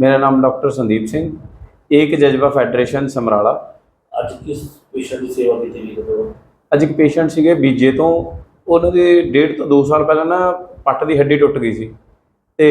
ਮੇਰਾ ਨਾਮ ਡਾਕਟਰ ਸੰਦੀਪ ਸਿੰਘ ਏਕ ਜਜ਼ਬਾ ਫੈਡਰੇਸ਼ਨ ਸਮਰਾਲਾ। ਅੱਜ ਕਿਸ ਪੇਸ਼ੈਂਟ ਦੀ ਸੇਵਾ ਕੀਤੀ ਗਈ ਤੁਹਾਡੇ ਅੱਜ ਇੱਕ ਪੇਸ਼ੈਂਟ ਸੀਗੇ ਬੀਜੇ ਤੋਂ ਉਹਨਾਂ ਦੇ ਡੇਢ ਤੋਂ 2 ਸਾਲ ਪਹਿਲਾਂ ਨਾ ਪੱਟ ਦੀ ਹੱਡੀ ਟੁੱਟ ਗਈ ਸੀ ਤੇ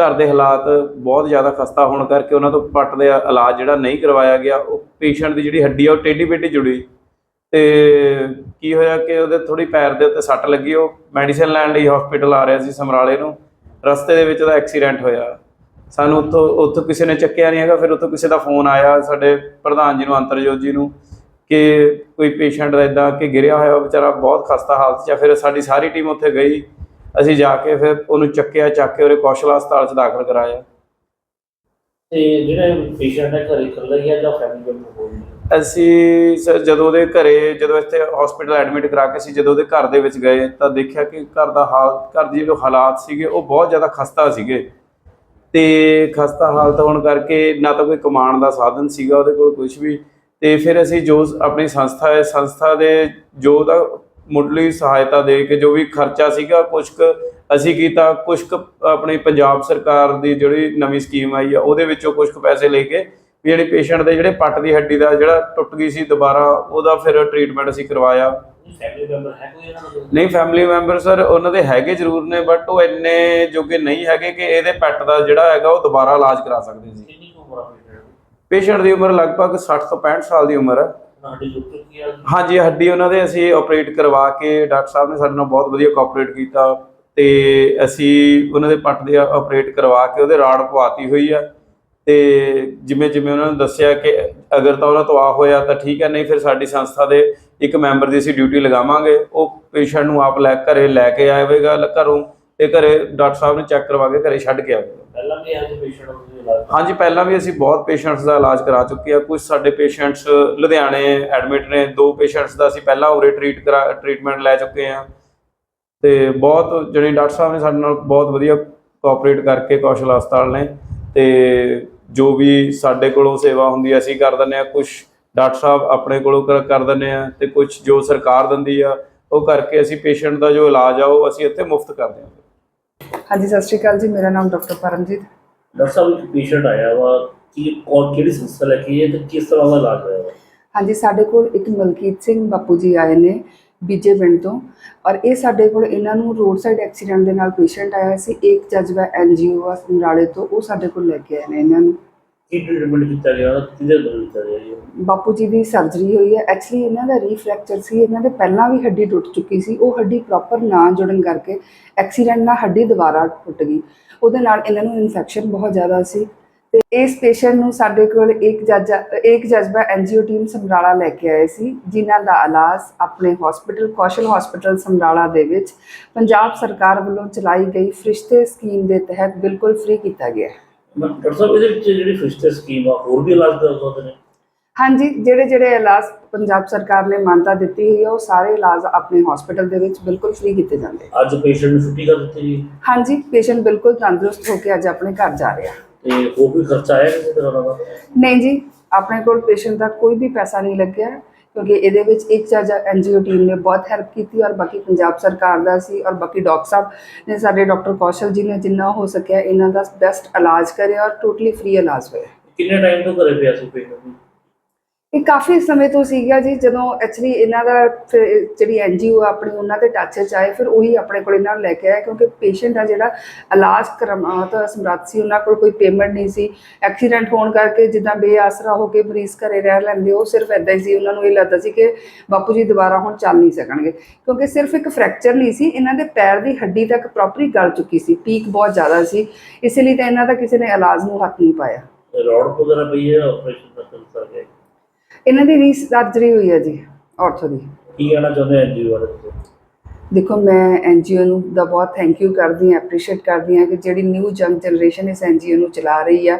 ਘਰ ਦੇ ਹਾਲਾਤ ਬਹੁਤ ਜ਼ਿਆਦਾ ਖਸਤਾ ਹੋਣ ਕਰਕੇ ਉਹਨਾਂ ਤੋਂ ਪੱਟ ਦੇ ਇਲਾਜ ਜਿਹੜਾ ਨਹੀਂ ਕਰਵਾਇਆ ਗਿਆ। ਉਹ ਪੇਸ਼ੈਂਟ ਦੀ ਜਿਹੜੀ ਹੱਡੀ ਆ ਉਹ ਟੇਢੀ ਬੇਢੀ ਜੁੜੀ। ਤੇ ਕੀ ਹੋਇਆ ਕਿ ਉਹਦੇ ਥੋੜੀ ਪੈਰ ਦੇ ਉੱਤੇ ਸੱਟ ਲੱਗੀ ਉਹ ਮੈਡੀਸਿਨ ਲੈਣ ਲਈ ਹਸਪੀਟਲ ਆ ਰਿਹਾ ਸੀ ਸਮਰਾਲੇ ਨੂੰ। ਰਸਤੇ ਦੇ ਵਿੱਚ ਉਹਦਾ ਐਕਸੀਡੈਂਟ ਹੋਇਆ। ਸਾਨੂੰ ਉੱਥੋਂ ਉੱਥੋਂ ਕਿਸੇ ਨੇ ਚੱਕਿਆ ਨਹੀਂ ਹੈਗਾ ਫਿਰ ਉੱਥੋਂ ਕਿਸੇ ਦਾ ਫੋਨ ਆਇਆ ਸਾਡੇ ਪ੍ਰਧਾਨ ਜੀ ਨੂੰ ਅੰਤਰਜੋਤ ਜੀ ਨੂੰ ਕਿ ਕੋਈ ਪੇਸ਼ੈਂਟ ਦਾ ਇਦਾਂ ਕਿ ਗਿਰਿਆ ਹੋਇਆ ਵਿਚਾਰਾ ਬਹੁਤ ਖਸਤਾ ਹਾਲਤ 'ਚ ਆ ਫਿਰ ਸਾਡੀ ਸਾਰੀ ਟੀਮ ਉੱਥੇ ਗਈ। ਅਸੀਂ ਜਾ ਕੇ ਫਿਰ ਉਹਨੂੰ ਚੱਕਿਆ ਚੱਕ ਕੇ ਉਹਦੇ ਕੌਸ਼ਲ ਹਸਪਤਾਲ 'ਚ ਦਾਖਲ ਕਰਾਇਆ। ਤੇ ਜਿਹੜਾ ਪੇਸ਼ੈਂਟ ਹੈ ਘਰੇ ਇਕੱਲਾ ਹੀ ਹੈ ਜਾਂ ਫੈਮਿਲੀ ਮੈਂਬਰ ਹੈ? ਅਸੀਂ ਸਰ ਜਦੋਂ ਉਹਦੇ ਘਰੇ ਜਦੋਂ ਇੱਥੇ ਹਸਪੀਟਲ ਐਡਮਿਟ ਕਰਾ ਕੇ ਸੀ ਜਦੋਂ ਉਹਦੇ ਘਰ ਦੇ ਵਿੱਚ ਗਏ ਤਾਂ ਦੇਖਿਆ ਕਿ ਘਰ ਦਾ ਹਾਲ ਘਰ ਦੀ ਜੋ ਹਾਲਾਤ ਸੀਗੇ ਉਹ ਬਹੁਤ ਜ਼ਿਆਦਾ ਖਸਤਾ ਸੀਗੇ। ਤੇ ਖਸਤਾ ਹਾਲਤ ਹੋਣ ਕਰਕੇ ਨਾ ਤਾਂ ਕੋਈ ਕਮਾਉਣ ਦਾ ਸਾਧਨ ਸੀਗਾ ਉਹਦੇ ਕੋਲ ਕੁਝ ਵੀ। ਤੇ ਫਿਰ ਅਸੀਂ ਜੋ ਆਪਣੀ ਸੰਸਥਾ ਹੈ, ਸੰਸਥਾ ਦੇ ਜੋ ਦਾ ਮੁੱਢਲੀ ਸਹਾਇਤਾ ਦੇ ਕੇ ਜੋ ਵੀ ਖਰਚਾ ਸੀਗਾ ਕੁਝ ਕੁ ਅਸੀਂ ਕੀਤਾ ਕੁਝ ਕੁ ਆਪਣੀ ਪੰਜਾਬ ਸਰਕਾਰ ਦੀ ਜਿਹੜੀ ਨਵੀਂ ਸਕੀਮ ਆਈ ਆ, ਉਹਦੇ ਵਿੱਚੋਂ ਕੁਝ ਕੁ ਪੈਸੇ ਲੈ ਕੇ ਵੀ ਜਿਹੜੀ ਪੇਸ਼ੈਂਟ ਦੇ ਜਿਹੜੇ ਪੱਟ ਦੀ ਹੱਡੀ ਦਾ ਜਿਹੜਾ ਟੁੱਟ ਗਈ ਸੀ ਦੁਬਾਰਾ, ਉਹਦਾ ਫਿਰ ਟ੍ਰੀਟਮੈਂਟ ਅਸੀਂ ਕਰਵਾਇਆ। ਫੈਮਿਲੀ ਮੈਂਬਰ ਹੈ ਕੋਈ ਇਹਨਾਂ ਦਾ ਨਹੀਂ ਫੈਮਿਲੀ ਮੈਂਬਰ ਸਰ ਉਹਨਾਂ ਦੇ ਹੈਗੇ ਜ਼ਰੂਰ ਨੇ ਬਟ ਉਹ ਇੰਨੇ ਜੋਗੇ ਨਹੀਂ ਹੈਗੇ ਕਿ ਇਹਦੇ ਪੈਟ ਦਾ ਜਿਹੜਾ ਹੈਗਾ ਉਹ ਦੁਬਾਰਾ ਇਲਾਜ ਕਰਾ ਸਕਦੇ ਸੀ। ਕਿੰਨੀ ਕੁ ਉਮਰ ਆ ਪੇਸ਼ੈਂਟ ਦੀ ਉਮਰ ਲਗਭਗ 60 ਤੋਂ 65 ਸਾਲ ਦੀ ਉਮਰ ਹੈ। ਹਾਂਜੀ ਹੱਡੀ ਉਹਨਾਂ ਦੇ ਅਸੀਂ ਆਪਰੇਟ ਕਰਵਾ ਕੇ ਡਾਕਟਰ ਸਾਹਿਬ ਨੇ ਸਾਡੇ ਨਾਲ ਬਹੁਤ ਵਧੀਆ ਕੋਆਪਰੇਟ ਕੀਤਾ ਤੇ ਅਸੀਂ ਉਹਨਾਂ ਦੇ ਪੱਟ ਦੇ ਆਪਰੇਟ ਕਰਵਾ ਕੇ ਉਹਦੇ ਰਾੜ ਪਵਾਤੀ ਹੋਈ ਆ। ਤੇ ਜਿਵੇਂ ਜਿਵੇਂ ਉਹਨਾਂ ਨੇ ਦੱਸਿਆ ਕਿ ਅਗਰ ਤਾਂ ਉਹਨਾਂ ਤੋਂ ਆ ਹੋਇਆ ਤਾਂ ਠੀਕ ਹੈ ਨਹੀਂ ਫਿਰ ਸਾਡੀ ਸੰਸਥਾ ਦੇ ਇੱਕ ਮੈਂਬਰ ਦੀ ਅਸੀਂ ਡਿਊਟੀ ਲਗਾਵਾਂਗੇ ਉਹ ਪੇਸ਼ੈਂਟ ਨੂੰ ਆਪ ਲੈ ਘਰੇ ਲੈ ਕੇ ਆਵੇਗਾ ਘਰੋਂ ਤੇ ਘਰੇ ਡਾਕਟਰ ਸਾਹਿਬ ਨੇ ਚੈੱਕ ਕਰਵਾ ਕੇ ਘਰੇ ਛੱਡ ਕੇ ਆਵੇਗਾ। ਪਹਿਲਾਂ ਵੀ ਜਿਹੇ ਪੇਸ਼ੈਂਟ ਨੂੰ ਇਲਾਜ ਹਾਂਜੀ ਪਹਿਲਾਂ ਵੀ ਅਸੀਂ ਬਹੁਤ ਪੇਸ਼ੈਂਟਸ ਦਾ ਇਲਾਜ ਕਰਾ ਚੁੱਕੇ ਆ ਕੁਝ ਸਾਡੇ ਪੇਸ਼ੈਂਟਸ ਲੁਧਿਆਣੇ ਐਡਮਿਟ ਨੇ ਦੋ ਪੇਸ਼ੈਂਟਸ ਦਾ ਅਸੀਂ ਪਹਿਲਾਂ ਉਰੇ ਟ੍ਰੀਟ ਕਰਾ ਟ੍ਰੀਟਮੈਂਟ ਲੈ ਚੁੱਕੇ ਆ ਤੇ ਬਹੁਤ ਜਿਹੜੇ ਡਾਕਟਰ ਸਾਹਿਬ ਨੇ ਸਾਡੇ ਨਾਲ ਬਹੁਤ ਵਧੀਆ ਕੋਆਪਰੇਟ ਕਰਕੇ ਕੌਸ਼ਲ ਹਸਪਤਾਲ ਨੇ ਤੇ ਜੋ ਵੀ ਸਾਡੇ ਕੋਲੋਂ ਸੇਵਾ ਹੁੰਦੀ ਹੈ ਅਸੀਂ ਕਰ ਦਿੰਦੇ ਆ ਕੁਝ ਡਾਕਟਰ ਸਾਹਿਬ ਆਪਣੇ ਕੋਲੋਂ ਕਰ ਕਰ ਦਿੰਦੇ ਆ ਤੇ ਕੁਝ ਜੋ ਸਰਕਾਰ ਦਿੰਦੀ ਆ ਉਹ ਕਰਕੇ ਅਸੀਂ ਪੇਸ਼ੈਂਟ ਦਾ ਜੋ ਇਲਾਜ ਆ ਉਹ ਅਸੀਂ ਇੱਥੇ ਮੁਫਤ ਕਰਦੇ ਹਾਂ ਹਾਂਜੀ ਸਤਿ ਸ਼੍ਰੀ ਅਕਾਲ ਜੀ ਮੇਰਾ ਨਾਮ ਡਾਕਟਰ ਪਰਮਜੀਤ। ਡਾਕਟਰ ਸਾਹਿਬ ਇੱਕ ਪੇਸ਼ੈਂਟ ਆਇਆ ਵਾ ਕੀ ਕੌਣ ਕਿਹੜੀ ਸੰਸਥਾ ਲੈ ਕੇ ਹੈ ਤੇ ਕਿਸ ਤਰ੍ਹਾਂ ਦਾ ਇਲਾਜ ਹੋਇਆ ਹਾਂਜੀ ਸਾਡੇ ਕੋਲ ਇੱਕ ਮਲਕੀਤ ਸਿੰਘ ਬਾਪੂ ਜੀ ਆਏ ਨੇ ਬੀਜੇ ਪਿੰਡ ਤੋਂ ਔਰ ਇਹ ਸਾਡੇ ਕੋਲ ਇਹਨਾਂ ਨੂੰ ਰੋਡ ਸਾਈਡ ਐਕਸੀਡੈਂਟ ਦੇ ਨਾਲ ਪੇਸ਼ੈਂਟ ਆਇਆ ਸੀ ਇੱਕ ਜਜ਼ਬਾ ਐਨਜੀਓ ਆ ਸਮਰਾਲੇ ਤੋਂ ਉਹ ਸਾਡੇ ਕੋਲ ਲੈ ਕੇ ਆਏ ਨੇ ਇਹਨਾਂ ਨੂੰ। ਕੀ ਟ੍ਰੀਟਮੈਂਟ ਕੀਤਾ ਗਿਆ, ਕਿਹਦੇ ਨਾਲ ਕੀਤਾ ਗਿਆ ਜੀ? ਬਾਪੂ ਜੀ ਦੀ ਸਰਜਰੀ ਹੋਈ ਹੈ। ਐਕਚੁਅਲੀ ਇਹਨਾਂ ਦਾ ਰੀਫ੍ਰੈਕਚਰ ਸੀ, ਇਹਨਾਂ ਦੇ ਪਹਿਲਾਂ ਵੀ ਹੱਡੀ ਟੁੱਟ ਚੁੱਕੀ ਸੀ। ਉਹ ਹੱਡੀ ਪ੍ਰੋਪਰ ਨਾ ਜੁੜਨ ਕਰਕੇ ਐਕਸੀਡੈਂਟ ਨਾਲ ਹੱਡੀ ਦੁਬਾਰਾ ਟੁੱਟ ਗਈ। ਉਹਦੇ ਨਾਲ ਇਹਨਾਂ ਨੂੰ ਇਨਫੈਕਸ਼ਨ ਬਹੁਤ ਜ਼ਿਆਦਾ ਸੀ। ਤੇ ਇਸ ਪੇਸ਼ੈਂਟ ਨੂੰ ਸਾਡੇ ਕੋਲ ਇੱਕ ਜੱਜ, ਇੱਕ ਜਜ਼ਬਾ ਐਨਜੀਓ ਟੀਮ ਸਮਰਾਲਾ ਲੈ ਕੇ ਆਏ ਸੀ, ਜਿਨ੍ਹਾਂ ਦਾ ਇਲਾਜ ਆਪਣੇ ਹਸਪੀਟਲ ਕੌਸ਼ਲ ਹਸਪੀਟਲ ਸਮਰਾਲਾ ਦੇ ਵਿੱਚ ਪੰਜਾਬ ਸਰਕਾਰ ਵੱਲੋਂ ਚਲਾਈ ਗਈ ਫਰਿਸ਼ਤੇ ਸਕੀਮ ਦੇ ਤਹਿਤ ਬਿਲਕੁਲ ਫ੍ਰੀ ਕੀਤਾ ਗਿਆ ਹੈ। ਡਾਕਟਰ ਸਾਹਿਬ ਇਹਦੇ ਵਿੱਚ ਜਿਹੜੀ ਫਿਸਟਰ ਸਕੀਮ ਆ ਹੋਰ ਵੀ ਇਲਾਜ ਕਰ ਸਕਦੇ ਨੇ? ਹਾਂਜੀ ਜਿਹੜੇ ਜਿਹੜੇ ਇਲਾਜ ਪੰਜਾਬ ਸਰਕਾਰ ਨੇ ਮਾਨਤਾ ਦਿੱਤੀ ਹੋਈ ਹੈ ਉਹ ਸਾਰੇ ਇਲਾਜ ਆਪਣੇ ਹਸਪੀਟਲ ਦੇ ਵਿੱਚ ਬਿਲਕੁਲ ਫ੍ਰੀ ਕੀਤੇ ਜਾਂਦੇ ਅੱਜ ਪੇਸ਼ੈਂਟ ਨੂੰ ਛੁੱਟੀ ਕਰ ਦਿੱਤੀ ਜੀ? ਹਾਂਜੀ ਪੇਸ਼ੈਂਟ ਬਿਲਕੁਲ ਤੰਦਰੁਸਤ ਹੋ ਕੇ ਅੱਜ ਆਪਣੇ ਘਰ ਜਾ ਰਿਹਾ। ਤੇ ਹੋਰ ਵੀ ਖਰਚਾ ਆਇਆ ਕਿਸੇ ਤਰ੍ਹਾਂ ਦਾ? ਨਹੀਂ ਜੀ ਆਪਣੇ ਕੋਲ ਪੇਸ਼ੈਂਟ ਦਾ ਕੋਈ ਵੀ ਪੈਸਾ ਨਹੀਂ ਲੱਗਿਆ। ਕਿਉਂਕਿ ਇਹਦੇ ਵਿੱਚ ਇੱਕ ਜੱਜ ਐਨਜੀਓ ਟੀਮ ਨੇ ਬਹੁਤ ਹੈਲਪ ਕੀਤੀ ਔਰ ਬਾਕੀ ਪੰਜਾਬ ਸਰਕਾਰ ਦਾ ਸੀ ਔਰ ਬਾਕੀ ਡਾਕਟਰ ਸਾਹਿਬ ਨੇ ਸਾਡੇ ਡਾਕਟਰ ਕੌਸ਼ਲ ਜੀ ਨੇ ਜਿੰਨਾ ਹੋ ਸਕਿਆ ਇਹਨਾਂ ਦਾ ਬੈਸਟ ਇਲਾਜ ਕਰਿਆ ਔਰ ਟੋਟਲੀ ਫ੍ਰੀ ਇਲਾਜ ਹੋਇਆ। ਕਿੰਨੇ ਟਾਈਮ ਤੋਂ ਘਰੇ ਪਿਆ ਸੀ ਪੇਸ਼ੈਂਟ? ਇਹ ਕਾਫੀ ਸਮੇਂ ਤੋਂ ਸੀਗਾ ਜੀ, ਜਦੋਂ ਐਕਚੁਅਲੀ ਇਹਨਾਂ ਦਾ ਫਿਰ ਜਿਹੜੀ ਐਨਜੀਓ ਆਪਣੀ, ਉਹਨਾਂ ਦੇ ਟੱਚ 'ਚ ਆਏ, ਫਿਰ ਉਹੀ ਆਪਣੇ ਕੋਲ ਇਹਨਾਂ ਨੂੰ ਲੈ ਕੇ ਆਏ ਕਿਉਂਕਿ ਪੇਸ਼ੈਂਟ ਆ ਜਿਹੜਾ ਇਲਾਜ ਕਰਵਾਉਣ ਤੋਂ ਸੀ, ਉਹਨਾਂ ਕੋਲ ਕੋਈ ਪੇਮੈਂਟ ਨਹੀਂ ਸੀ। ਐਕਸੀਡੈਂਟ ਹੋਣ ਕਰਕੇ ਜਿੱਦਾਂ ਬੇਆਸਰਾ ਹੋ ਕੇ ਮਰੀਜ਼ ਘਰੇ ਰਹਿ ਲੈਂਦੇ, ਉਹ ਸਿਰਫ ਐਦਾਂ ਹੀ ਸੀ, ਉਹਨਾਂ ਨੂੰ ਇਹ ਲੱਗਦਾ ਸੀ ਕਿ ਬਾਪੂ ਜੀ ਦੁਬਾਰਾ ਹੁਣ ਚੱਲ ਨਹੀਂ ਸਕਣਗੇ। ਕਿਉਂਕਿ ਸਿਰਫ ਇੱਕ ਫ੍ਰੈਕਚਰ ਨਹੀਂ ਸੀ, ਇਹਨਾਂ ਦੇ ਪੈਰ ਦੀ ਹੱਡੀ ਤੱਕ ਪ੍ਰੋਪਰਲੀ ਗਲ ਚੁੱਕੀ ਸੀ ਪੀਕ ਬਹੁਤ ਜ਼ਿਆਦਾ ਸੀ, ਇਸ ਲਈ ਤਾਂ ਇਹਨਾਂ ਦਾ ਕਿਸੇ ਨੇ ਇਲਾਜ ਨੂੰ ਹੱਥ ਨਹੀਂ ਪਾਇਆ। ਰੌਡ ਵਗੈਰਾ ਪਈ ਹੈ ਆਪਰੇਸ਼ਨ ਦਾ ਚੱਲ ਰਿਹਾ ਇਹਨਾਂ ਦੀ ਰੀਸਰਜਰੀ ਹੋਈ ਹੈ ਜੀ ਆਰਥੋ ਦੀ। ਕੀ ਕਹਿਣਾ ਚਾਹੁੰਦੇ ਐਨਜੀਓ ਵਾਲੇ ਤੁਸੀਂ ਦੇਖੋ ਮੈਂ ਐਨਜੀਓ ਨੂੰ ਦਾ ਬਹੁਤ ਥੈਂਕ ਯੂ ਕਰਦੀ ਹਾਂ ਐਪਰੀਸ਼ੀਏਟ ਕਰਦੀ ਹਾਂ ਕਿ ਜਿਹੜੀ ਨਿਊ ਯੰਗ ਜਨਰੇਸ਼ਨ ਇਸ ਐਨਜੀਓ ਨੂੰ ਚਲਾ ਰਹੀ ਆ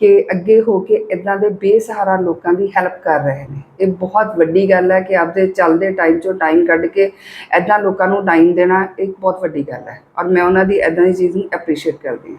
ਕਿ ਅੱਗੇ ਹੋ ਕੇ ਇਦਾਂ ਦੇ ਬੇਸਹਾਰਾ ਲੋਕਾਂ ਦੀ ਹੈਲਪ ਕਰ ਰਹੇ ਨੇ। ਇਹ ਬਹੁਤ ਵੱਡੀ ਗੱਲ ਹੈ ਕਿ ਆਪਦੇ ਚੱਲਦੇ ਟਾਈਮ ਚੋਂ ਟਾਈਮ ਕੱਢ ਕੇ ਇਦਾਂ ਲੋਕਾਂ ਨੂੰ ਟਾਈਮ ਦੇਣਾ ਇੱਕ ਬਹੁਤ ਵੱਡੀ ਗੱਲ ਹੈ। ਔਰ ਮੈਂ ਉਹਨਾਂ ਦੀ ਇਦਾਂ ਦੀ ਚੀਜ਼ ਨੂੰ ਐਪਰੀਸ਼ੀਏਟ ਕਰਦੀ ਹਾਂ।